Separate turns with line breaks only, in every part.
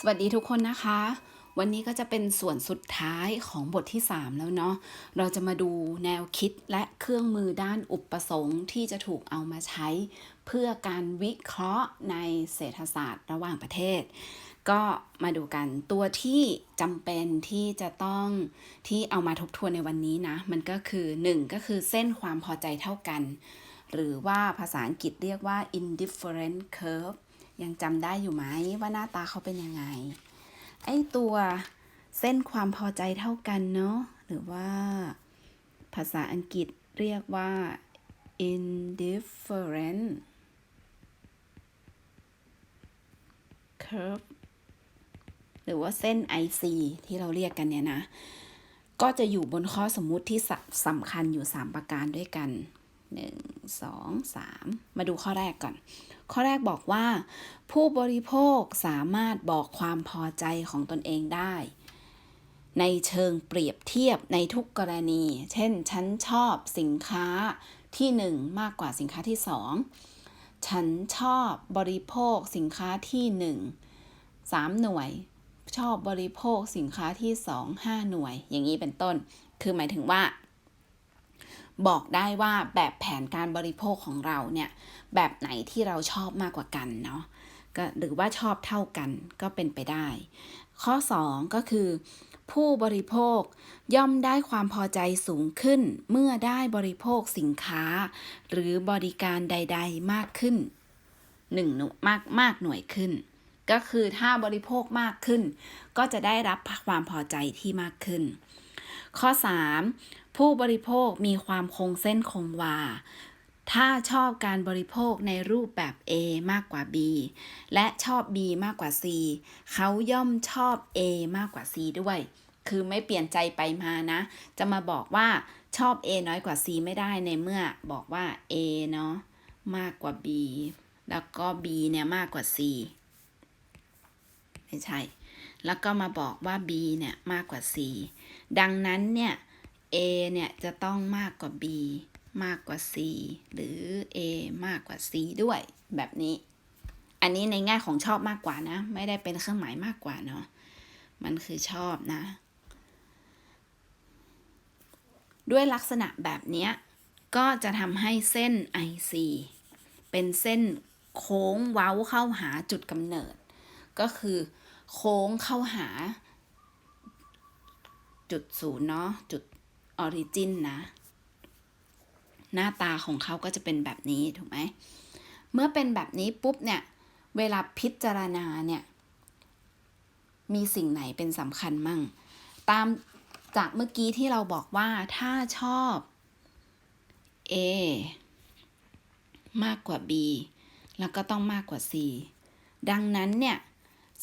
สวัสดีทุกคนนะคะ วันนี้ก็จะเป็นส่วนสุดท้ายของบทที่ 3 แล้วเนาะเราจะมาดูแนวคิดและเครื่องมือด้านอุปสงค์ที่จะถูกเอามาใช้ เพื่อการวิเคราะห์ในเศรษฐศาสตร์ระหว่างประเทศ ก็มาดูกันตัวที่จำเป็นที่จะต้องที่เอามาทบทวนในวันนี้นะ มันก็คือ 1 ก็คือเส้นความพอใจเท่ากัน หรือว่าภาษาอังกฤษเรียกว่า indifferent curve ยังจำได้อยู่ไหมว่าหน้าตาเขาเป็นยังไง ไอตัวเส้นความพอใจเท่ากันเนาะหรือว่าภาษาอังกฤษเรียกว่า indifferent curve หรือว่าเส้น IC ที่เราเรียกกันเนี่ยนะ ก็จะอยู่บนข้อสมมุติที่สสำคัญอยู่ 3 ประการด้วยกัน 1 2 3 มาดูข้อแรกก่อน ข้อแรกบอกว่า ผู้บริโภคสามารถบอกความพอใจของตนเองได้ ในเชิงเปรียบเทียบในทุกกรณี เช่น ฉันชอบสินค้าที่ 1 มากกว่าสินค้าที่ 2 ฉันชอบบริโภคสินค้าที่ 1 3 หน่วย ชอบบริโภคสินค้าที่ 2 5 หน่วย อย่างนี้เป็นต้น คือหมายถึงว่า บอกได้ว่าแบบแผนการบริโภคของเราเนี่ยแบบไหนที่เราชอบมากกว่ากันเนาะก็หรือว่าชอบเท่ากันก็เป็นไปได้ ข้อ 2 ก็คือ ผู้บริโภคย่อมได้ความพอใจสูงขึ้น เมื่อได้บริโภคสินค้า หรือบริการใด ๆ มากขึ้นหนึ่งหน่วยมากมากหน่วยขึ้น ก็คือถ้าบริโภคมากขึ้น ก็จะได้รับความพอใจที่มากขึ้น ข้อ 3 ผู้บริโภคมีความคงเส้นคงวา ถ้าชอบการบริโภคในรูปแบบ A มากกว่า B และชอบ B มากกว่า C เขาย่อมชอบ A มากกว่า C ด้วย คือไม่เปลี่ยนใจไปมานะ จะมาบอกว่าชอบ A น้อยกว่า C ไม่ได้ในเมื่อบอกว่า A เนาะมากกว่า B แล้วก็ B เนี่ยมากกว่า C ไม่ใช่ แล้วก็มาบอกว่า B เนี่ยมากกว่า C ดังนั้นเนี่ย A เนี่ยจะต้องมากกว่า B มากกว่า C หรือ A มากกว่า C ด้วยแบบนี้ อันนี้ในแง่ของชอบมากกว่านะ ไม่ได้เป็นเครื่องหมายมากกว่าเนาะมันคือชอบนะ ด้วยลักษณะแบบนี้ก็จะทำให้เส้น IC เป็นเส้นโค้งเว้าเข้าหาจุดกำเนิด ก็คือโค้งเข้าหาจุดศูนย์เนาะจุด ออริจินนะ หน้าตาของเขาก็จะเป็นแบบนี้ถูกไหม เมื่อเป็นแบบนี้ปุ๊บเนี่ย เวลาพิจารณาเนี่ย มีสิ่งไหนเป็นสำคัญมั่ง ตามจากเมื่อกี้ที่เราบอกว่าถ้าชอบ A มากกว่า B แล้วก็ต้องมากกว่า C ดังนั้นเนี่ย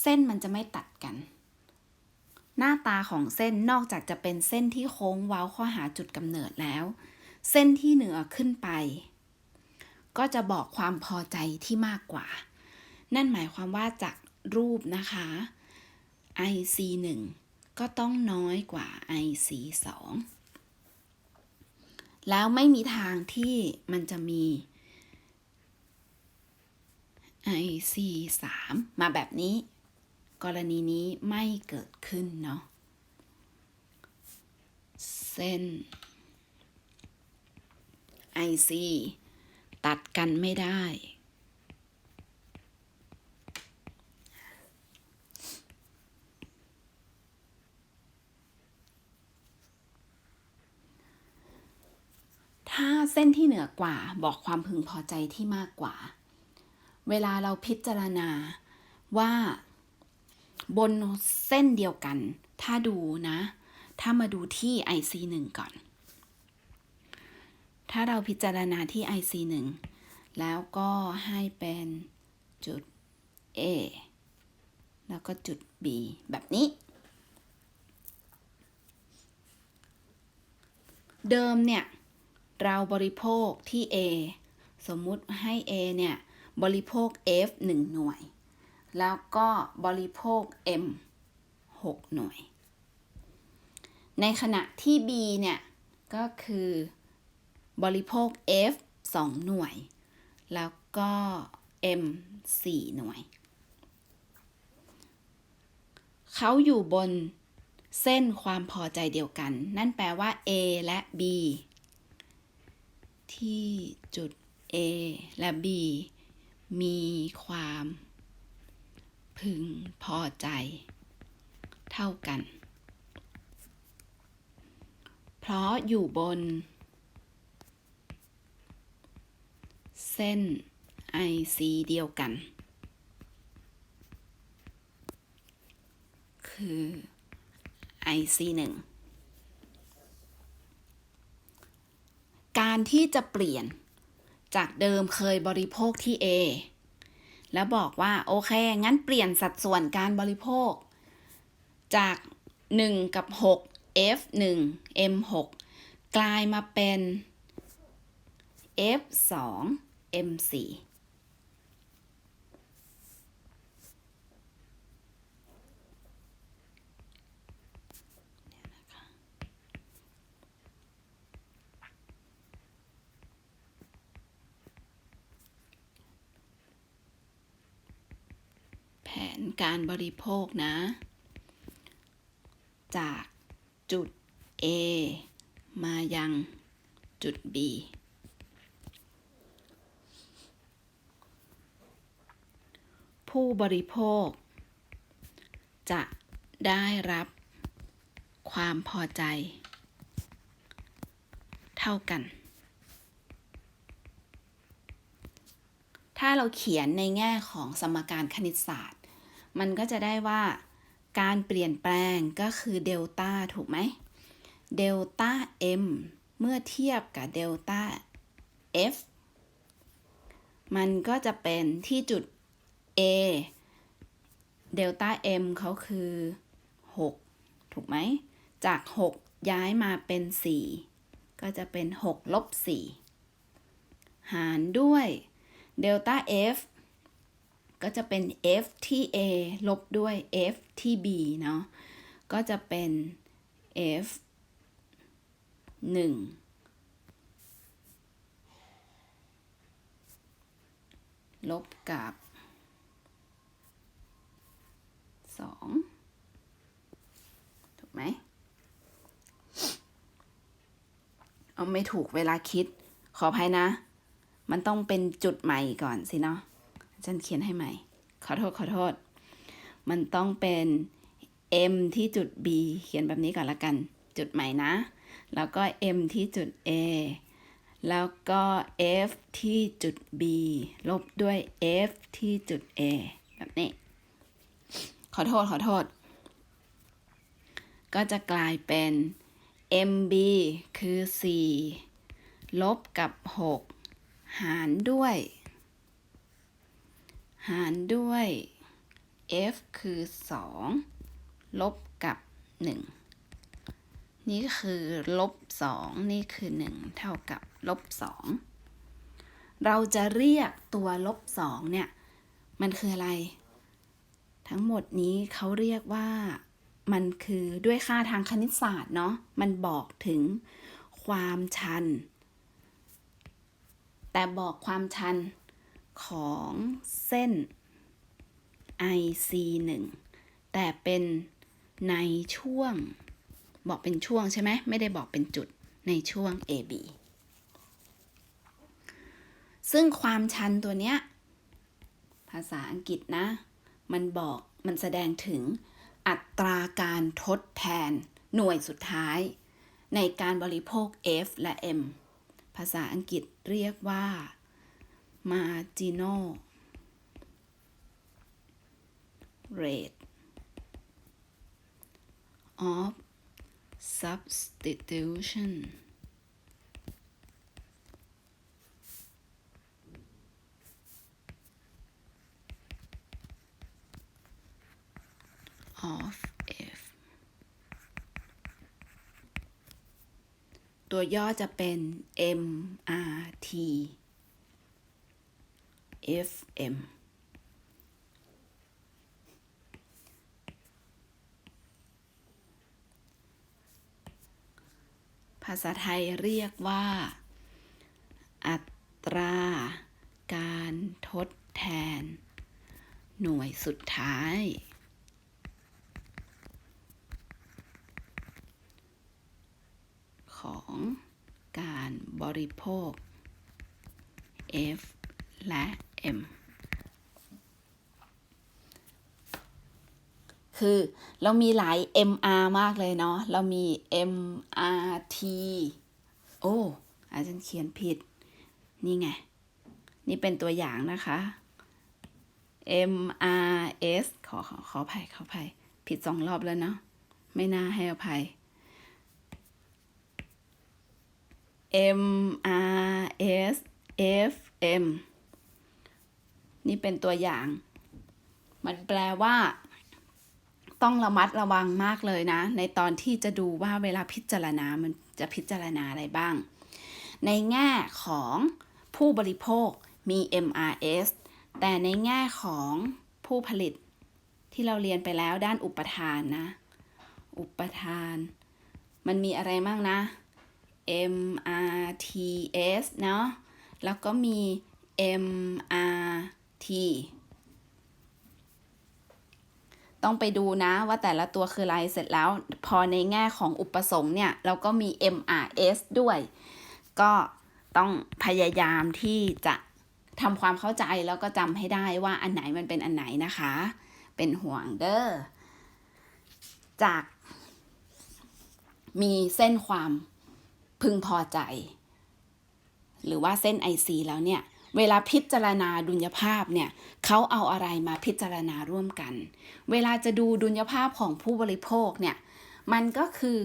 เส้นมันจะไม่ตัดกัน หน้าตาของเส้นนอกจากจะเป็นเส้นที่โค้งเว้าเข้าหาจุดกำเนิดแล้ว เส้นที่เหนือขึ้นไป ก็จะบอกความพอใจที่มากกว่า นั่นหมายความว่าจากรูปนะคะ IC 1ก็ต้องน้อยกว่า IC 2แล้วไม่มีทางที่มันจะมี IC 3มาแบบนี้ กรณีนี้ไม่เกิดขึ้นเนาะเส้น IC ตัดกันไม่ได้ ถ้าเส้นที่เหนือกว่าบอกความพึงพอใจที่มากกว่า เวลาเราพิจารณาว่า บนเส้นเดียวกัน ถ้าดูนะ ถ้ามาดูที่ IC 1 ก่อน ถ้าเราพิจารณาที่ IC 1 แล้วก็ให้เป็นจุด A แล้วก็จุด B แบบนี้ เดิมเนี่ย เราบริโภคที่ A สมมุติให้ A เนี่ย บริโภค F 1 หน่วย แล้วก็บริโภค M 6 หน่วย ในขณะที่ B เนี่ย ก็คือบริโภค F 2 หน่วย แล้วก็ M 4 หน่วย เขาอยู่บนเส้นความพอใจเดียวกัน นั่นแปลว่า A และ B ที่จุด A และ B มีความ พึงพอใจ เท่ากัน เพราะอยู่บน เส้น IC เดียวกัน คือ IC 1การที่จะเปลี่ยนจากเดิมเคยบริโภคที่ A แล้วบอกว่าโอเค งั้นเปลี่ยนสัดส่วนการบริโภค จาก 1 กับ 6 F 1 M 6กลายมาเป็น F 2 M 4 นการบริโภคนะ จากจุด A มายังจุด B ผู้บริโภค จะได้รับความพอใจ เท่ากัน ถ้าเราเขียนในแง่ของสมการคณิตศาสตร์ มันก็จะได้ว่าการเปลี่ยนแปลงก็คือเดลต้าถูกไหมเดลต้า m เมื่อเทียบกับเดลต้า f มันก็จะเป็นที่จุด a เดลต้า m เขาคือ 6 ถูกไหม จาก 6 ย้ายมาเป็น 4 ก็จะเป็น 6 ลบ 4 หารด้วยเดลต้า f ก็จะเป็น f ที่ a ลบด้วย f ที่ b เนาะ ก็จะเป็น f 1 ลบกับ 2 ถูกไหม เอาไม่ถูกเวลาคิด ขออภัยนะ มันต้องเป็นจุดใหม่ก่อนสิเนาะ ฉันเขียนให้ใหม่ ขอโทษขอโทษ มันต้องเป็น m ที่จุด b เขียนแบบนี้ก่อนละกัน จุดใหม่นะ แล้วก็ m ที่จุด a แล้วก็ f ที่จุด b ลบด้วย f ที่จุด a แบบนี้ ขอโทษขอโทษ ก็จะกลายเป็น mb คือ 4 ลบกับ 6 หารด้วย หารด้วย f คือ 2 ลบกับ 1 นี่คือลบ 2 นี่คือ 1 เท่ากับลบ 2 เราจะเรียกตัวลบ 2 เนี่ย มันคืออะไร ทั้งหมดนี้เขาเรียกว่ามันคือด้วยค่าทางคณิตศาสตร์เนาะ มันบอกถึงความชัน แต่บอกความชัน ของเส้น IC 1 แต่เป็นในช่วง บอกเป็นช่วงใช่ไหมไม่ได้บอกเป็นจุดในช่วง AB ซึ่งความชันตัวเนี้ย ภาษาอังกฤษนะ มันบอกมันแสดงถึงอัตราการทดแทนหน่วยสุดท้าย ในการบริโภค F และ M ภาษาอังกฤษเรียกว่า marginal rate of substitution of f ตัวย่อจะเป็น mrt FM ภาษาไทยเรียกว่า อัตรา การทดแทน หน่วยสุดท้าย ของการบริโภค F และ M คือเรามีหลาย MR มากเลยเนาะ เรามี MRT โอ้ อาจารย์เขียนผิด นี่ไง นี่เป็นตัวอย่างนะคะ MRS ขอขอขออภัยขออภัย ผิดสองรอบแล้วเนาะ ไม่น่าให้อภัย MRS FM นี่เป็นตัวอย่าง มันแปลว่า ต้องระมัดระวังมากเลยนะ ในตอนที่จะดูว่าเวลาพิจารณา มันจะพิจารณาอะไรบ้าง ในแง่ของผู้บริโภคมี MRS แต่ในแง่ของผู้ผลิตที่เราเรียนไปแล้วด้านอุปทานนะ อุปทาน มันมีอะไรบ้างนะ MRTS เนาะแล้วก็มี m r t ต้องไปดูนะว่าแต่ละตัวคืออะไรเสร็จแล้ว พอในแง่ของอุปสงค์เนี่ย เราก็มี MRS ด้วย ก็ต้องพยายามที่จะทำความเข้าใจแล้วก็จำให้ได้ว่าอันไหนมันเป็นอันไหนนะคะ เป็นห่วงเด้อจาก มีเส้นความพึงพอใจ หรือว่าเส้น IC แล้วเนี่ย เวลาพิจารณาดุลยภาพเนี่ยเขาเอาอะไรมาพิจารณาร่วมกัน เวลาจะดูดุลยภาพของผู้บริโภคเนี่ยมันก็คือ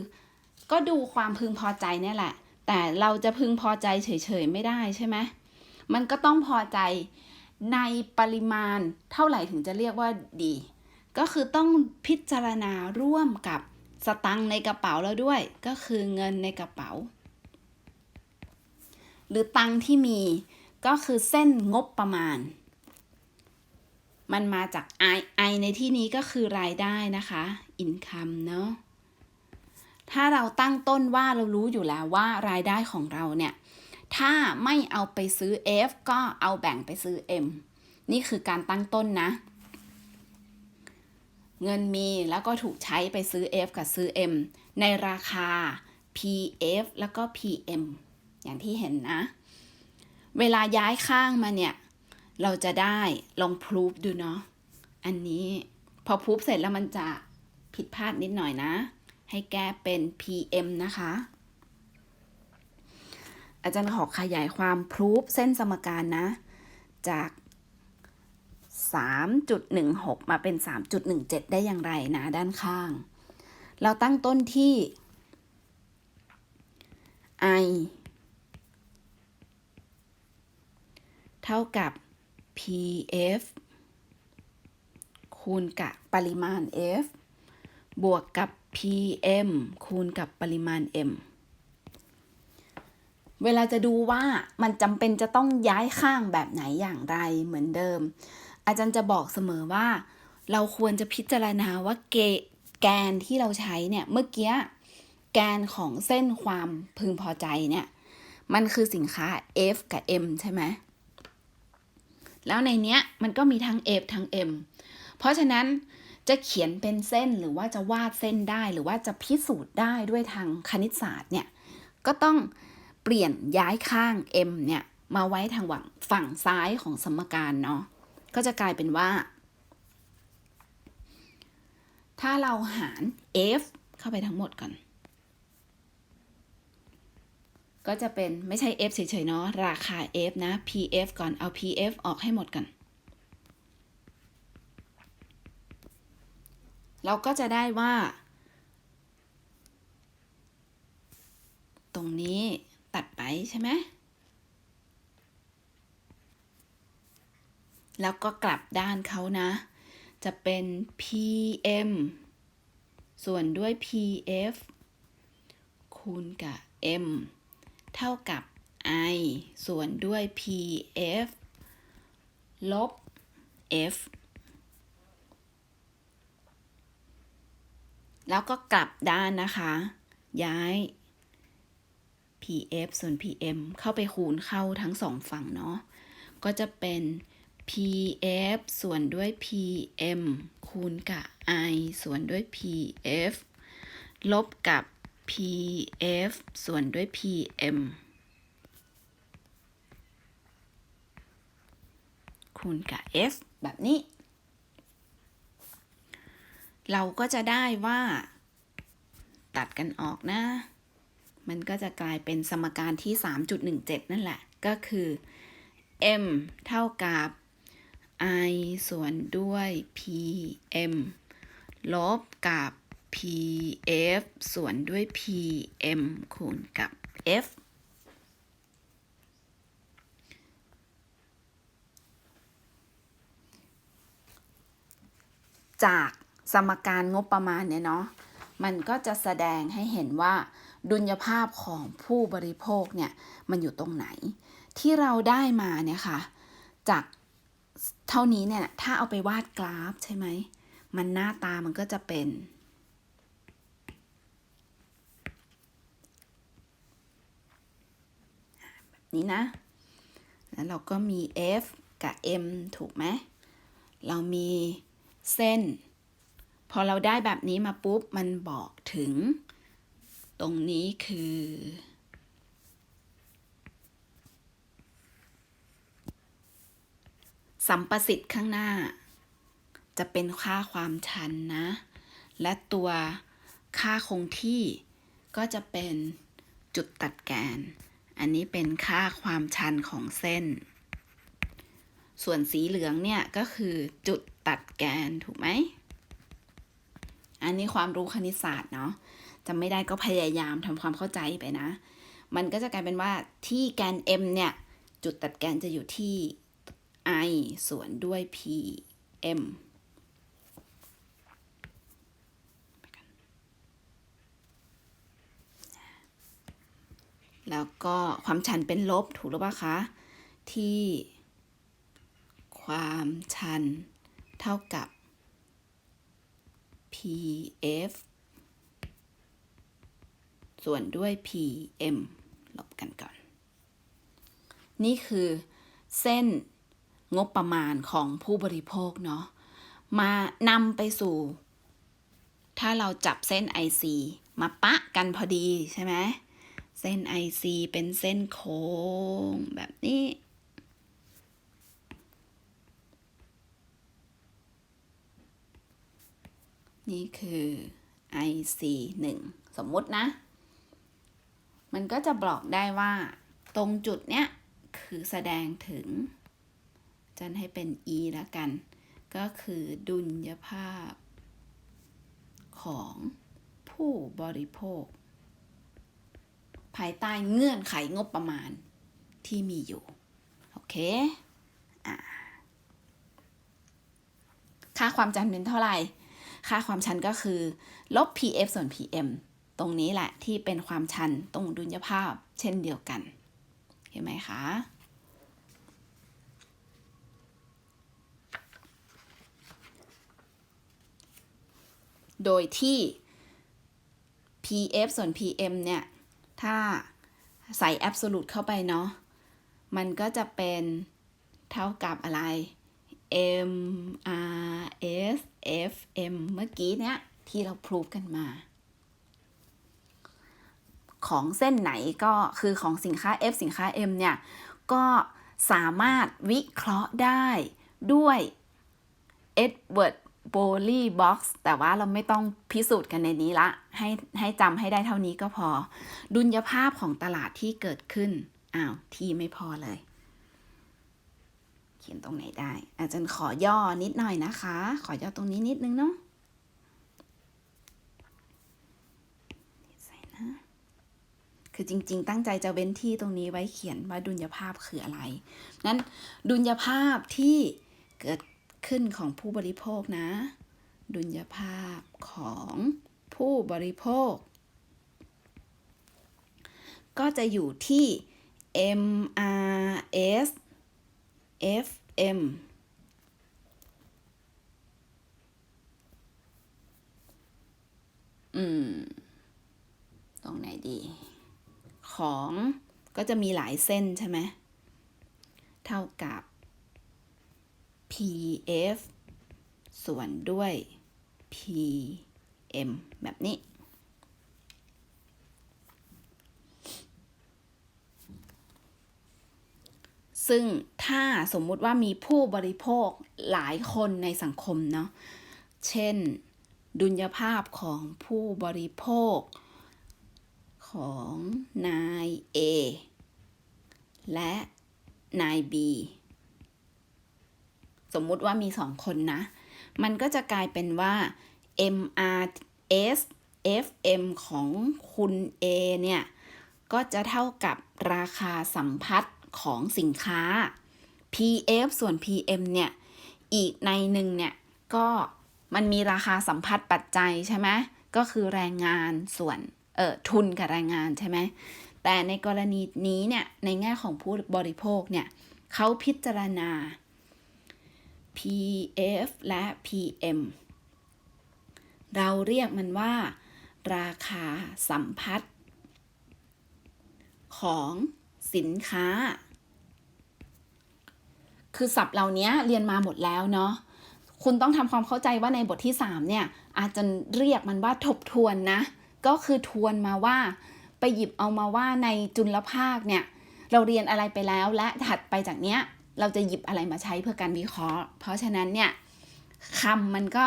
ก็ดูความพึงพอใจเนี่ยแหละ แต่เราจะพึงพอใจเฉยๆไม่ได้ใช่ไหมมันก็ต้องพอใจในปริมาณเท่าไหร่ถึงจะเรียกว่าดี ก็คือต้องพิจารณาร่วมกับสตังในกระเป๋าแล้วด้วย ก็คือเงินในกระเป๋า หรือตังที่มี ก็คือเส้นงบประมาณ มันมาจาก I I ในที่นี้ก็คือรายได้นะคะ income เนาะถ้าเราตั้งต้นว่าเรารู้อยู่แล้วว่ารายได้ของเราเนี่ย ถ้าไม่เอาไปซื้อ F ก็เอาแบ่งไปซื้อ M นี่คือการตั้งต้นนะ เงินมีแล้วก็ถูกใช้ไปซื้อ F กับซื้อ M ในราคา PF แล้วก็ PM อย่างที่เห็นนะ เวลาย้ายข้างมาเนี่ย เราจะได้ลองพรูฟดูเนาะ อันนี้พอพรูฟเสร็จแล้วมันจะผิดพลาดนิดหน่อยนะ ให้แก้เป็น PM นะคะ อาจารย์ขอขยายความพรูฟเส้นสมการนะ จาก 3.16 มาเป็น 3.17 ได้อย่างไรนะ ด้านข้าง เราตั้งต้นที่ i ท่ากับ pf คูณกับปริมาณ f บวกกับ pm คูณกับปริมาณ m เวลาจะดูว่ามันจำเป็นจะต้องย้ายข้างแบบไหนอย่างไรเหมือนเดิม อาจารย์จะบอกเสมอว่า เราควรจะพิจารณาว่าเกแกนที่เราใช้เนี่ยเมื่อกี้แกนของเส้นความพึงพอใจเนี่ย มันคือสินค้า F กับ M ใช่ไหม แล้วในเนี้ยมันก็มีทั้ง F ทั้ง M เพราะฉะนั้นจะเขียนเป็นเส้นหรือว่าจะวาดเส้นได้หรือว่าจะพิสูจน์ได้ด้วยทางคณิตศาสตร์เนี่ยก็ต้องเปลี่ยนย้ายข้าง M เนี่ยมาไว้ทางฝั่งซ้ายของสมการเนาะก็จะกลายเป็นว่า ถ้าเราหาร F เข้าไปทั้งหมดก่อน ก็จะเป็นไม่ใช่ F เฉยๆเนาะราคา F นะ PF ก่อนเอา PF ออกให้หมดก่อน เราก็จะได้ว่า ตรงนี้ตัดไปใช่ไหมแล้วก็กลับด้านเขานะ จะเป็น PM ส่วนด้วย PF คูณกับ M เท่ากับ I ส่วนด้วย PF ลบ F แล้วก็กลับด้านนะคะ ย้าย PF ส่วน PM เข้าไปคูณเข้าทั้งสองฝั่งเนาะ ก็จะเป็น PF ส่วนด้วย PM คูณกับ I ส่วนด้วย PF ลบกับ PF ส่วนด้วย PM คูณกับ F แบบนี้ เราก็จะได้ว่า ตัดกันออกนะ มันก็จะกลายเป็นสมการที่ 3.17 นั่นแหละ ก็คือ m เท่ากับ i ส่วนด้วย pm ลบกับ pf ส่วนด้วย pm คูณกับ f จากสมการงบประมาณเนี่ยเนาะ มันก็จะแสดงให้เห็นว่าดุลยภาพของผู้บริโภคเนี่ยมันอยู่ตรงไหน ที่เราได้มาเนี่ยค่ะ จากเท่านี้เนี่ยถ้าเอาไปวาดกราฟใช่ไหม มันหน้าตามันก็จะเป็น แบบ นี้นะ แล้วเราก็มี F กับ M ถูกไหม เรามีเส้น พอเราได้แบบนี้มาปุ๊บ มันบอกถึง ตรงนี้คือ สัมประสิทธิ์ข้างหน้า จะเป็นค่าความชันนะ และตัวค่าคงที่ก็จะเป็นจุดตัดแกน อันนี้เป็นค่าความชันของเส้น ส่วนสีเหลืองเนี่ยก็คือจุดตัดแกนถูกไหม อันนี้ความรู้คณิตศาสตร์เนาะจะไม่ได้ก็พยายามทำความเข้าใจไปนะ มันก็จะกลายเป็นว่าที่แกน m เนี่ยจุดตัดแกนจะอยู่ที่ i ส่วนด้วย pm แล้วก็ความชันเป็นลบถูกหรือเปล่าคะ ที่ ความชันเท่ากับ pf ส่วนด้วย pm ลบกันก่อน นี่คือเส้นงบประมาณของผู้บริโภคเนาะ มานำไปสู่ ถ้าเราจับเส้น IC มาปะกันพอดีใช่ไหม เส้น IC เป็นเส้นโค้งแบบนี้ นี่คือ IC 1 สมมุตินะ มันก็จะบอกได้ว่าตรงจุดเนี้ย คือแสดงถึง จันให้เป็น E แล้วกัน ก็คือดุลยภาพของผู้บริโภค ภายใต้เงื่อนไขงบประมาณที่มีอยู่ โอเคอ่าค่าความจันเป็นเท่าไหร่ ค่าความชันก็คือ ลบ pf ส่วน pm ตรงนี้แหละที่เป็นความชันตรงดุลยภาพเช่นเดียวกัน เห็นไหมคะ โดยที่ pf ส่วน pm เนี่ย ถ้าใส่ absolute เข้าไปเนาะ มันก็จะเป็นเท่ากับอะไร m r s f m เมื่อกี้เนี้ยที่เราพรูฟกันมา ของเส้นไหนก็คือของสินค้า F สินค้า M เนี่ย ก็สามารถวิเคราะห์ได้ด้วย Edward b o l y Box แต่ว่าเราไม่ต้องพิสูจน์กันในนี้ละ ให้ให้จำให้ได้เท่านี้ก็พอ ดุลยภาพของตลาดที่เกิดขึ้น อ้าว ที่ไม่พอเลย เขียนตรงไหนได้ อาจารย์ขอย่อนิดหน่อยนะคะ ขอย่อตรงนี้นิดนึงเนาะคือจริง ๆ ตั้งใจจะเว้นที่ตรงนี้ไว้เขียนว่าดุลยภาพคืออะไร นั้นดุลยภาพที่เกิด ขึ้นของผู้บริโภคนะ ดุลยภาพของผู้บริโภค ก็จะอยู่ที่ MRS FM อืม ตรงไหนดี ของก็จะมีหลายเส้นใช่ไหม เท่ากับ PF ส่วนด้วย PM แบบนี้ ซึ่งถ้าสมมุติว่ามีผู้บริโภคหลายคนในสังคมเนาะ เช่น ดุลยภาพของผู้บริโภคของนาย A และนาย B สมมุติว่ามีสองคนนะ มันก็จะกลายเป็นว่า MRS FM ของคุณ A เนี่ย ก็จะเท่ากับราคาสัมพัทธ์ของสินค้า PF ส่วน PM เนี่ย อีกในหนึ่งเนี่ย ก็มันมีราคาสัมพัทธ์ปัจจัยใช่ไหมก็คือแรงงานส่วน เออทุนกับแรงงานใช่ไหม แต่ในกรณีนี้เนี่ย ในแง่ของผู้บริโภคเนี่ย เขาพิจารณา PF และ PM เราเรียกมันว่า ราคาสัมพัทธ์ของสินค้า คือศัพท์เหล่านี้เรียนมาหมดแล้วเนาะ คุณต้องทำความเข้าใจว่าในบทที่ 3 เนี่ย อาจจะเรียกมันว่าทบทวนนะ ก็คือทวนมาว่า ไปหยิบเอามาว่าในจุลภาคเนี่ย เราเรียนอะไรไปแล้วและถัดไปจากเนี้ย เราจะหยิบอะไรมาใช้เพื่อการวิเคราะห์ เพราะฉะนั้นเนี่ยคำมันก็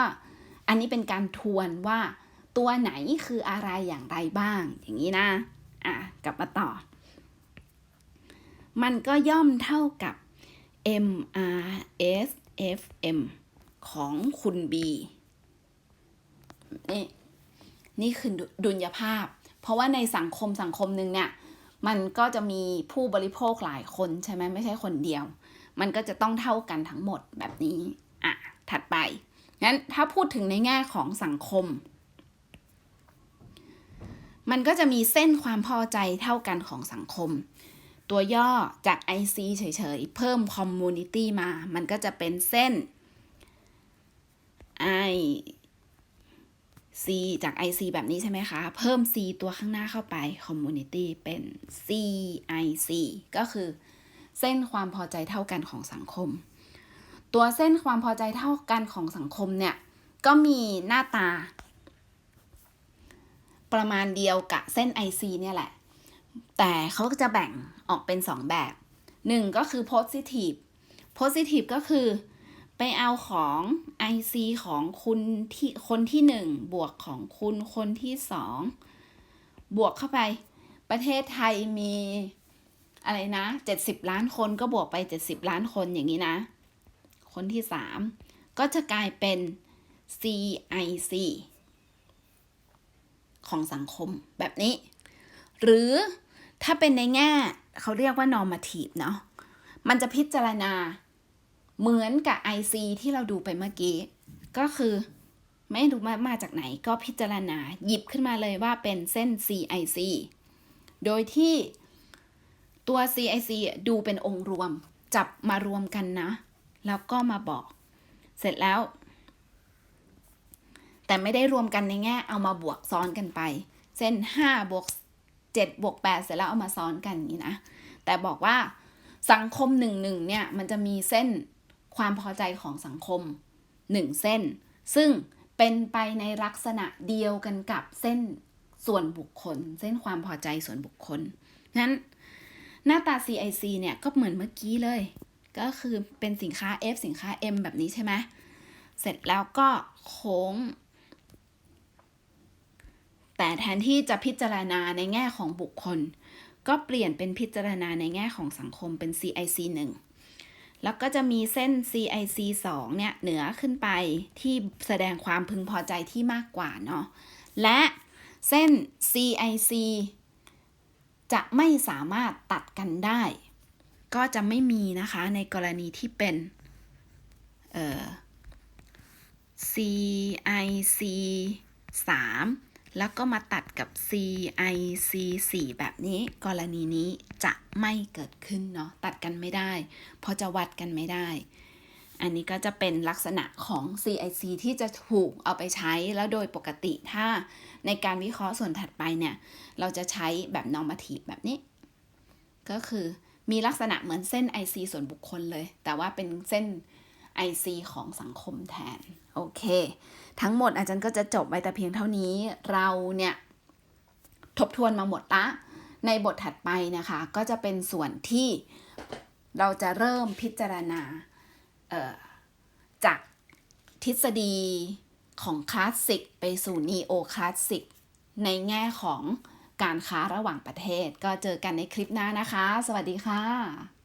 อันนี้เป็นการทวนว่าตัวไหนคืออะไรอย่างไรบ้าง อย่างนี้นะอะกลับมาต่อ มันก็ย่อมเท่ากับ MRSFM ของคุณ B นี่นี่คือดุลยภาพ เพราะว่าในสังคมสังคมหนึ่งเนี่ย มันก็จะมีผู้บริโภคหลายคนใช่ไหมไม่ใช่คนเดียว มันก็จะต้องเท่ากันทั้งหมดแบบนี้อะถัดไปงั้นถ้าพูดถึงในแง่ของสังคม มันก็จะมีเส้นความพอใจเท่ากันของสังคม ตัวย่อจาก IC เฉยๆ เพิ่ม Community มา มันก็จะเป็นเส้น I C จาก IC แบบนี้ใช่ไหมคะ เพิ่ม C ตัวข้างหน้าเข้าไป Community เป็น CIC ก็คือ เส้นความพอใจเท่ากันของสังคม ตัวเส้นความพอใจเท่ากันของสังคมเนี่ยก็มีหน้าตา ประมาณเดียวกับเส้น IC เนี่ยแหละ แต่เขาก็จะแบ่งออกเป็น 2 แบบ 1 ก็คือ positive positive ก็คือไปเอาของ IC ของคุณที่คนที่ 1 บวกของคุณคนที่ 2 บวกเข้าไป ประเทศไทยมี อะไรนะ70ล้านคนก็บวกไป70ล้านคนอย่างนี้นะ คนที่3ก็จะกลายเป็น CIC ของสังคมแบบนี้ หรือถ้าเป็นในแง่เขาเรียกว่า normative เนาะมันจะพิจารณาเหมือนกับ IC ที่เราดูไปเมื่อกี้ ก็คือไม่รู้มามาจากไหนก็พิจารณาหยิบขึ้นมาเลยว่าเป็นเส้น CIC โดยที่ ตัว CIC ดูเป็นองค์รวม จับมารวมกันนะ แล้วก็มาบอก เสร็จแล้ว แต่ไม่ได้รวมกันในแง่เอามาบวกซ้อนกันไปเส้น5บวก7บวก8เสร็จแล้วเอามาซ้อนกันนี้นะ แต่บอกว่าสังคมหนึ่งหนึ่งเนี่ยมันจะมีเส้นความพอใจของสังคมหนึ่งเส้น ซึ่งเป็นไปในลักษณะเดียวกันกับเส้นส่วนบุคคล เส้นความพอใจส่วนบุคคลนั้น หน้าตา CIC เนี่ยก็เหมือนเมื่อกี้เลย ก็คือเป็นสินค้า F สินค้า M แบบนี้ใช่ไหมเสร็จแล้วก็โค้ง แต่แทนที่จะพิจารณาในแง่ของบุคคล ก็เปลี่ยนเป็นพิจารณาในแง่ของสังคมเป็น CIC 1 แล้วก็จะมีเส้น CIC 2 เนี่ย เหนือขึ้นไปที่แสดงความพึงพอใจที่มากกว่าเนาะ และเส้น CIC จะไม่สามารถตัดกันได้ ก็จะไม่มีนะคะในกรณีที่เป็น เอ่อ CIC 3 แล้วก็มาตัดกับ CIC 4 แบบนี้ กรณีนี้จะไม่เกิดขึ้นเนาะ ตัดกันไม่ได้ เพราะจะวัดกันไม่ได้ อันนี้ก็จะเป็นลักษณะของ CIC ที่จะถูกเอาไปใช้แล้วโดยปกติถ้าในการวิเคราะห์ส่วนถัดไปเนี่ย เราจะใช้แบบ normative แบบนี้ ก็คือมีลักษณะเหมือนเส้น IC ส่วนบุคคลเลย แต่ว่าเป็นเส้น IC ของสังคมแทน โอเค ทั้งหมดอาจารย์ก็จะจบไปแต่เพียงเท่านี้ เราเนี่ยทบทวนมาหมดละในบทถัดไปนะคะ ก็จะเป็นส่วนที่เราจะเริ่มพิจารณา จากทฤษฎีของคลาสสิกไปสู่นีโอคลาสสิกในแง่ของการค้าระหว่างประเทศ ก็เจอกันในคลิปหน้านะคะ สวัสดีค่ะ